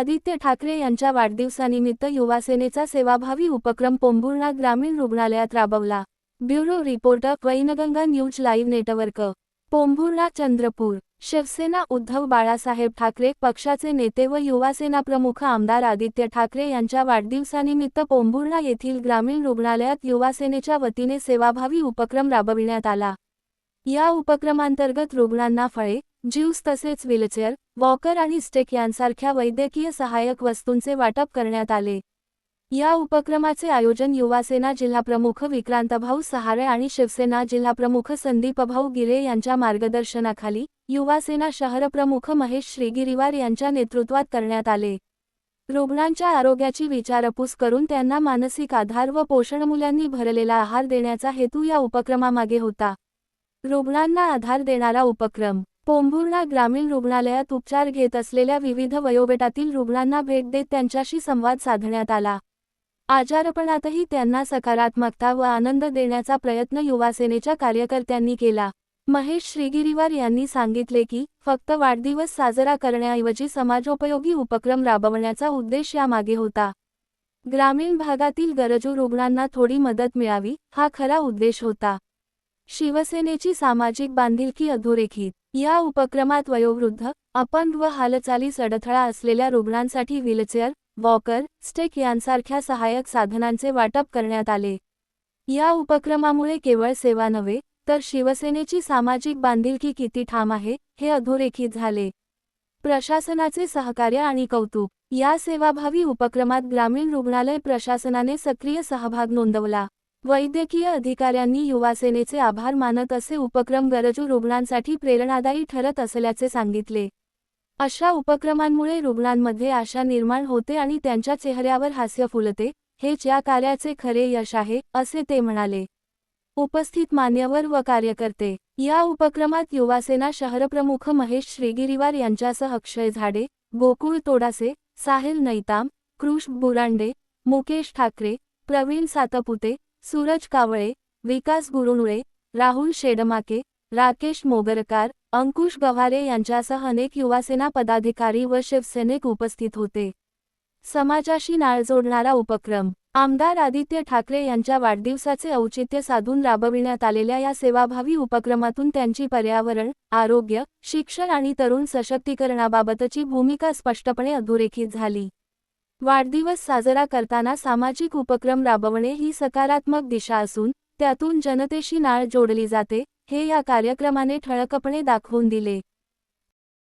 आदित्य ठाकरे यांच्या वाढदिवसानिमित्त युवासेनेचा सेवाभावी उपक्रम पोंभुर्णा ग्रामीण रुग्णालयात राबवला. Bureau reporter Wainganga news live network Pombhurna Chandrapur. Shiv Sena Uddhav Balasaheb Thackeray पक्षाचे नेते व युवासेना प्रमुख आमदार आदित्य ठाकरे यांच्या वाढदिवसानिमित्त पोंभुर्णा येथील ग्रामीण रुग्णालयात युवासेनेच्या वतीने सेवाभावी उपक्रम राबविण्यात आला. या उपक्रमांतर्गत रुग्णांना फळे ज्यूस तसेच व्हीलचेअर वॉकर आणि स्टेक यांसारख्या वैद्यकीय सहाय्यक वस्तूंचे वाटप करण्यात आले. या उपक्रमाचे आयोजन युवासेना जिल्हाप्रमुख विक्रांतभाऊ सहारे आणि शिवसेना जिल्हाप्रमुख संदीपभाऊ गिरे यांच्या मार्गदर्शनाखाली युवासेना शहरप्रमुख महेश श्रीगिरीवार यांच्या नेतृत्वात करण्यात आले. रुग्णांच्या आरोग्याची विचारपूस करून त्यांना मानसिक आधार व पोषणमूल्यांनी भरलेला आहार देण्याचा हेतू या उपक्रमामागे होता. रुग्णांना आधार देणारा उपक्रम पोंभुर्णा ग्रामीण रुग्णालयात उपचार घेत असलेल्या विविध वयोगटातील रुग्णांना भेट देत त्यांच्याशी संवाद साधण्यात आला. आजारपणातही त्यांना सकारात्मकता व आनंद देण्याचा प्रयत्न युवासेनेच्या कार्यकर्त्यांनी केला. महेश श्रीगिरीवार यांनी सांगितले की फक्त वाढदिवस साजरा करण्याऐवजी समाजोपयोगी उपक्रम राबवण्याचा उद्देश यामागे होता. ग्रामीण भागातील गरजू रुग्णांना थोडी मदत मिळावी हा खरा उद्देश होता. शिवसेनेची सामाजिक बांधिलकी अधोरेखित या उपक्रमात वयोवृद्ध अपंग व हालचालीस अडथळा असलेल्या रुग्णांसाठी व्हीलचेअर वॉकर स्टेक यांसारख्या सहाय्यक साधनांचे वाटप करण्यात आले. या उपक्रमामुळे केवळ सेवा नव्हे तर शिवसेनेची सामाजिक बांधिलकी किती ठाम आहे हे अधोरेखित झाले. प्रशासनाचे सहकार्य आणि कौतुक या सेवाभावी उपक्रमात ग्रामीण रुग्णालय प्रशासनाने सक्रिय सहभाग नोंदवला. वैद्यकीय अधिकाऱ्यांनी युवासेनेचे आभार मानत असे उपक्रम गरजू रुग्णांसाठी प्रेरणादायी ठरत असल्याचे सांगितले. अशा उपक्रमांमुळे रुग्णांमध्ये आशा निर्माण होते आणि त्यांच्या चेहऱ्यावर हास्य फुलते हेच या कार्याचे खरे यश आहे असे ते म्हणाले. उपस्थित मान्यवर व कार्यकर्ते या उपक्रमात युवासेना शहरप्रमुख महेश श्रीगिरीवार यांच्यासह अक्षय झाडे गोकुळ तोडासे साहिल नैताम कृष बुरांडे मुकेश ठाकरे प्रवीण सातपुते सूरज कावळे विकास गुरुणुळे राहुल शेडमाके राकेश मोगरकार अंकुश गव्हारे यांच्यासह अनेक युवासेना पदाधिकारी व शिवसैनिक उपस्थित होते. समाजाशी नाळ जोडणारा उपक्रम. आमदार आदित्य ठाकरे यांच्या वाढदिवसाचे औचित्य साधून राबविण्यात आलेल्या या सेवाभावी उपक्रमातून त्यांची पर्यावरण आरोग्य शिक्षण आणि तरुण सशक्तीकरणाबाबतची भूमिका स्पष्टपणे अधोरेखित झाली. वाढदिवस साजरा करताना सामाजिक उपक्रम राबवणे ही सकारात्मक दिशा असून त्यातून जनतेशी नाळ जोडली जाते हे या कार्यक्रमाने ठळकपणे दाखवून दिले.